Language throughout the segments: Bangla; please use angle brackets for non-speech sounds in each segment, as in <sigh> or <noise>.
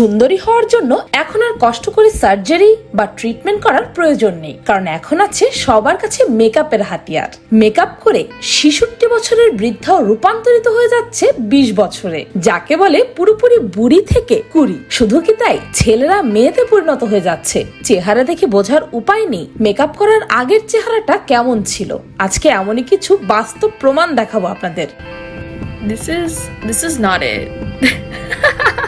সুন্দরী হওয়ার জন্য এখন আর কষ্ট করে সার্জারি বা ট্রিটমেন্ট করার প্রয়োজন নেই। কারণ এখন আছে সবার কাছে মেকআপের হাতিয়ার। মেকআপ করে ছিষট্টি বছরের বৃদ্ধাও রূপান্তরিত হয়ে যাচ্ছে বিশ বছরে, যাকে বলে পুরোপুরি বুড়ি থেকে কুড়ি। শুধু কি তাই? ছেলেরা মেয়েতে পরিণত হয়ে যাচ্ছে। চেহারা দেখে বোঝার উপায় নেই। মেকআপ করার আগের চেহারাটা কেমন ছিল? আজকে এমনই কিছু বাস্তব প্রমাণ দেখাবো আপনাদের। This is this is not it. <laughs>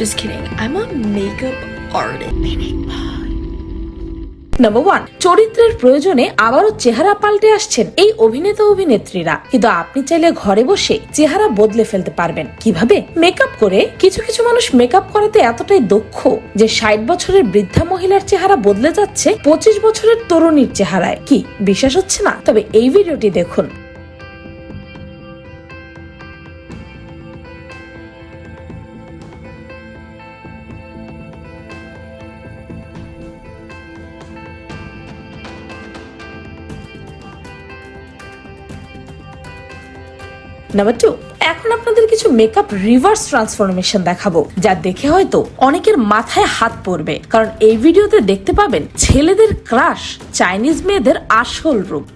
Just kidding. I'm a makeup artist. Number one চরিত্রের প্রয়োজনে আবারও চেহারা পাল্টে আসছেন এই অভিনেতা অভিনেত্রীরা। কিন্তু আপনি চাইলে ঘরে বসে চেহারা বদলে ফেলতে পারবেন। কীভাবে? মেকআপ করে কিছু কিছু মানুষ মেকআপ করাতে এতটাই দক্ষ যে ষাট বছরের বৃদ্ধা মহিলার চেহারা বদলে যাচ্ছে পঁচিশ বছরের তরুণীর চেহারায়। কি, বিশ্বাস হচ্ছে না? তবে এই ভিডিওটি দেখুন। নাম্বার টু এখন আপনাদের কিছু মেকআপ রিভার্স ট্রান্সফরমেশন দেখাবো, যা দেখে হয়তো অনেকের মাথায় হাত পড়বে। কারণ এই ভিডিওতে দেখতে পাবেন ছেলেদের ক্রাশ চাইনিজ মেয়েদের আসল রূপ।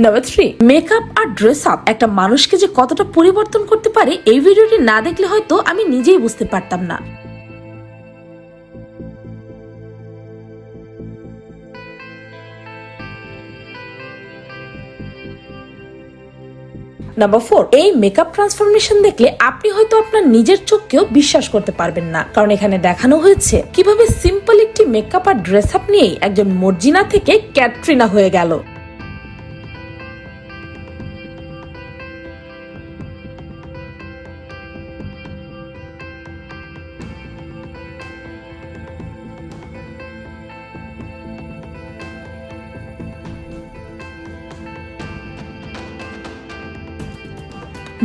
নাম্বার থ্রি মেকআপ আর ড্রেস আপ একটা মানুষকে যে কতটা পরিবর্তন করতে পারে, এই ভিডিওটি না দেখলে হয়তো আমি নিজেই বুঝতে পারতাম না। নাম্বার ফোর এই মেকআপ ট্রান্সফরমেশন দেখলে আপনি হয়তো আপনার নিজের চোখকেও বিশ্বাস করতে পারবেন না। কারণ এখানে দেখানো হয়েছে কীভাবে সিম্পল একটি মেকআপ আর ড্রেস আপ নিয়েই একজন মর্জিনা থেকে ক্যাটরিনা হয়ে গেল।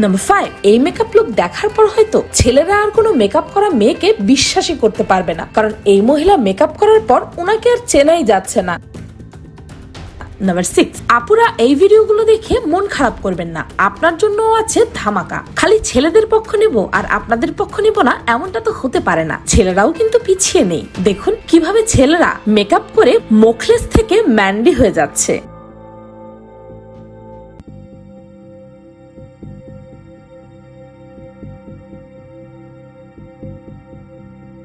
নাম্বার ফাইভ এই মেকআপ লুক দেখার পর হয়তো ছেলেরা আর কোনো মেকআপ করা মেয়েকে বিশ্বাসই করতে পারবে না। কারণ এই মহিলা মেকআপ করার পর ওনাকে আর চেনাই যাচ্ছে না। নাম্বার সিক্স আপুরা এই ভিডিওগুলো দেখে মন খারাপ করবেন না। আপনার জন্য আছে ধামাকা। খালি ছেলেদের পক্ষ নেব আর আপনাদের পক্ষ নেব না এমনটা তো হতে পারে না। ছেলেরাও কিন্তু পিছিয়ে নেই। দেখুন কীভাবে ছেলেরা মেকআপ করে মোখলেস থেকে ম্যান্ডি হয়ে যাচ্ছে।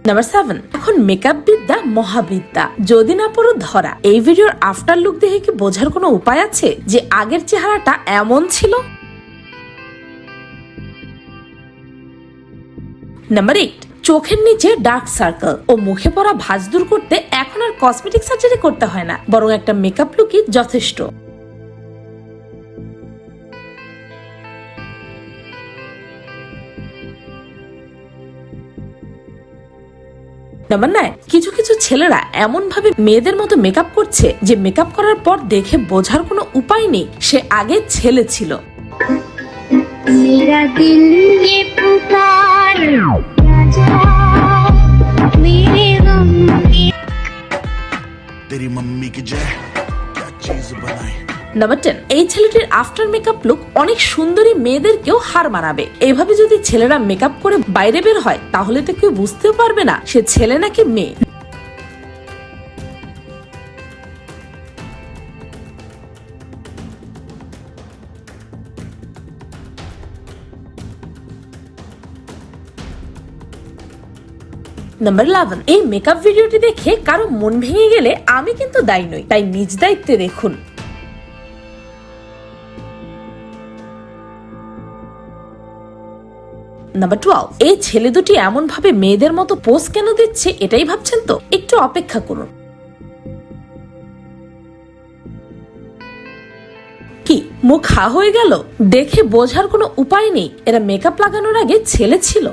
নাম্বার সেভেন এখন মেকআপ বিদ্যা মহাবিদ্যা যদি না পড়ো ধরা। এই ভিডিওর আফটার লুক দেখে কি বোঝার কোনো উপায় আছে? যে আগের চেহারাটা এমন ছিল? নাম্বার এইট চোখের নিচে ডার্ক সার্কেল ও মুখে পড়া ভাঁজ দূর করতে এখন আর কসমেটিক সার্জারি করতে হয় না। বরং একটা মেকআপ লুকই যথেষ্ট। নাম্বার নাইন কিছু কিছু ছেলেরা এমন ভাবে মেয়েদের মতো মেকআপ করছে যে মেকআপ করার পর দেখে বোঝার কোনো উপায় নেই সে আগে ছেলে ছিল मेरा दिल ये पुकार राजा मेरे गम की तेरी मम्मी की जय क्या चीज बनाई নাম্বার টেন এই ছেলেটির আফটার মেকআপ লুক অনেক সুন্দরী মেয়েদেরকেও হার মানাবে। এভাবে যদি ছেলেরা মেকআপ করে বাইরে বের হয়, তাহলে তো কেউ বুঝতেও পারবে না সে ছেলে নাকি মেয়ে। নাম্বার ইলেভেন এই মেকআপ ভিডিওটি দেখে কারও মন ভেঙে গেলে আমি কিন্তু দায়ী নই, তাই নিজ দায়িত্বে দেখুন। নাম্বার টুয়েলভ এই ছেলে দুটি এমন ভাবে মেয়েদের মতো পোস্ট কেন দিচ্ছে এটাই ভাবছেন তো? একটু অপেক্ষা করুন। কি, মুখ হা হয়ে গেল? দেখে বোঝার কোনো উপায় নেই। এরা মেকআপ লাগানোর আগে ছেলে ছিল।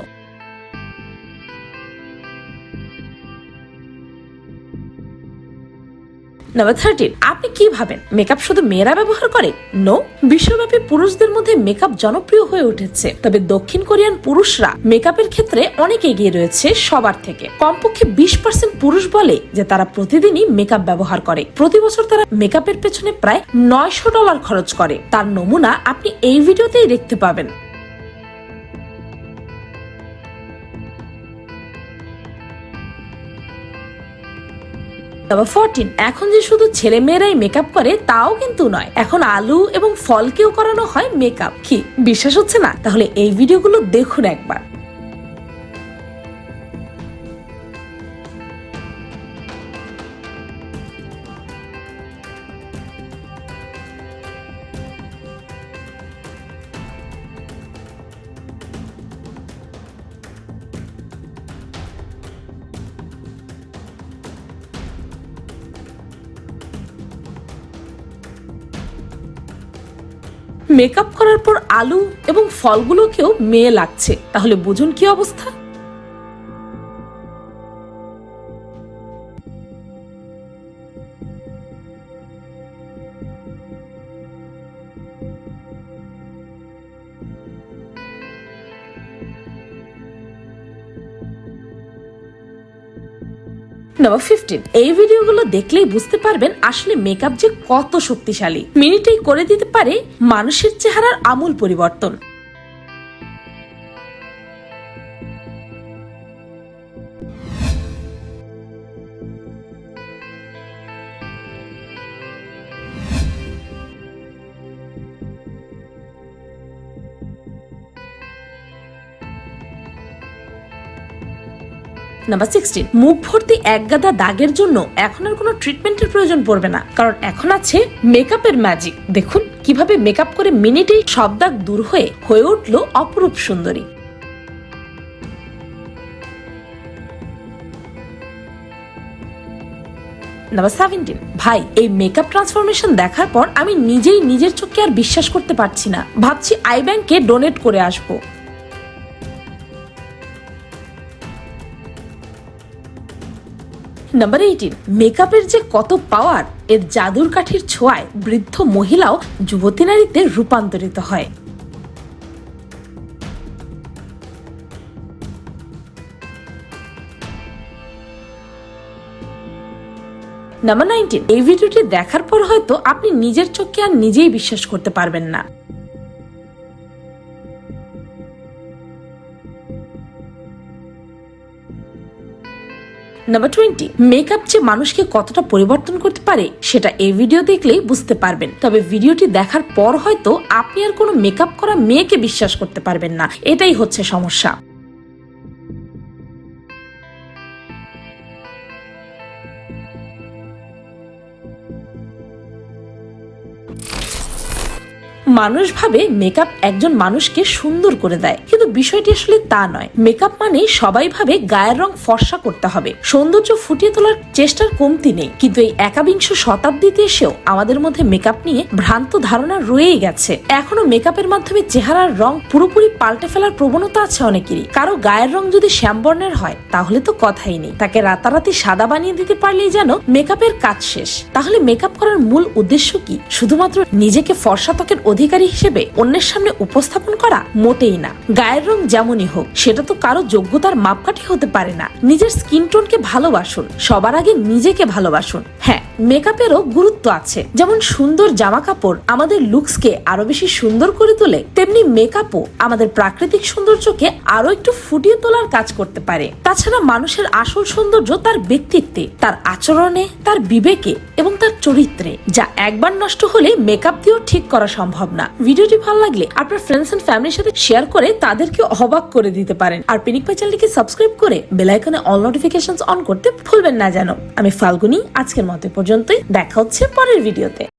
নাম্বার থার্টিন আপনি কি ভাবেন? মেকআপ শুধু মেয়েরা ব্যবহার করে? নো বিশ্বব্যাপী পুরুষদের মধ্যে মেকআপ জনপ্রিয় হয়ে উঠেছে। তবে দক্ষিণ কোরিয়ান পুরুষরা মেকআপের ক্ষেত্রে অনেক এগিয়ে রয়েছে সবার থেকে। কমপক্ষে বিশ পার্সেন্ট পুরুষ বলে যে তারা প্রতিদিনই মেকআপ ব্যবহার করে। প্রতি বছর তারা মেকআপের পেছনে প্রায় নয়শো ডলার খরচ করে। তার নমুনা আপনি এই ভিডিওতেই দেখতে পাবেন। নাম্বার ফরটিন এখন যে শুধু ছেলে মেয়েরাই মেকআপ করে, তাও কিন্তু নয়। এখন আলু এবং ফলকেও করানো হয় মেকআপ কি, বিশ্বাস হচ্ছে না? তাহলে এই ভিডিওগুলো দেখুন একবার। মেকআপ করার পর আলু এবং ফলগুলোকেও মেয়ে লাগছে। তাহলে বুঝুন কি অবস্থা? নাম্বার ফিফটিন এই ভিডিওগুলো দেখলেই বুঝতে পারবেন আসলে মেকআপ যে কত শক্তিশালী। মিনিটেই করে দিতে পারে মানুষের চেহারার আমূল পরিবর্তন। নাম্বার সিক্সটিন মুখ ভর্তি এক গাদা দাগের জন্য এখন আর কোনো ট্রিটমেন্টের প্রয়োজন পড়বে না। কারণ এখন আছে মেকআপের ম্যাজিক দেখুন কীভাবে মেকআপ করে মিনিটেই সব দাগ দূর হয়ে হয়ে উঠল অপরূপ সুন্দরী। নাম্বার সেভেন্টিন ভাই, এই মেকআপ ট্রান্সফরমেশন দেখার পর আমি নিজেই নিজের চোখে আর বিশ্বাস করতে পারছি না। ভাবছি আই ব্যাংকে ডোনেট করে আসব। নাম্বার এইটিন মেকআপের যে কত পাওয়ার এর জাদুর কাঠির ছোঁয়ায় বৃদ্ধ মহিলাও যুবতী নারীতে রূপান্তরিত হয়। নাম্বার নাইনটিন এই ভিডিওটি দেখার পর হয়তো আপনি নিজের চোখকে আর নিজেই বিশ্বাস করতে পারবেন না। নাম্বার টোয়েন্টি মেকআপ যে মানুষকে কতটা পরিবর্তন করতে পারে, সেটা এই ভিডিও দেখলেই বুঝতে পারবেন। তবে ভিডিওটি দেখার পর হয়তো আপনি আর কোনো মেকআপ করা মেয়েকে বিশ্বাস করতে পারবেন না। এটাই হচ্ছে সমস্যা। মানুষ ভাবে মেকআপ একজন মানুষকে সুন্দর করে দেয়। কিন্তু বিষয়টি আসলে তা নয়। মেকআপ মানে সবাই ভাবে গায়ের রং ফর্সা করতে হবে। সৌন্দর্য ফুটিয়ে তোলার চেষ্টার কমতি নেই। কিন্তু এই একাবিংশ শতাব্দীতে এসেও আমাদের মধ্যে মেকআপ নিয়ে ভ্রান্ত ধারণা রয়েই গেছে। এখনও মেকআপের মাধ্যমে চেহারার রং পুরোপুরি পাল্টে ফেলার প্রবণতা আছে অনেকেরই। কারও গায়ের রং যদি শ্যামবর্ণের হয়, তাহলে তো কথাই নেই। তাকে রাতারাতি সাদা বানিয়ে দিতে পারলেই যেন মেকআপের কাজ শেষ। তাহলে মেকআপ করার মূল উদ্দেশ্য কি? শুধুমাত্র নিজেকে ফর্সা ত্বকের অধিকারী হিসেবে অন্যের সামনে উপস্থাপন করা মোটেই না। গায়ের রং যেমনই হোক, সেটা তো কারও যোগ্যতার মাপকাঠি হতে পারে না। নিজের স্কিন টোনকে ভালোবাসুন, সবার আগে নিজেকে ভালোবাসুন। হ্যাঁ মেকআপেরও গুরুত্ব আছে। যেমন সুন্দর জামা কাপড় আমাদের লুকসকে আরও বেশি সুন্দর করে তোলে, তেমনি মেকআপও আমাদের প্রাকৃতিক সৌন্দর্যকে আরও একটু ফুটিয়ে তোলার কাজ করতে পারে। তাছাড়া মানুষের আসল সৌন্দর্য তার ব্যক্তিত্বে, তার আচরণে, তার বিবেকে এবং চরিত্রে, যা একবার নষ্ট হলে মেকআপ দিয়েও ঠিক করা সম্ভব না। ভিডিওটি ভালো লাগলে আপনার ফ্রেন্ডস এন্ড ফ্যামিলির সাথে শেয়ার করে তাদেরকে অবাক করে দিতে পারেন। আর পিনিক পাই চ্যানেলটিকে সাবস্ক্রাইব করে বেলাইকনে অল নোটিফিকেশন অন করতে ভুলবেন না যেন। আমি ফাল্গুনি, আজকের মতে পর্যন্তই। দেখা হচ্ছে পরের ভিডিওতে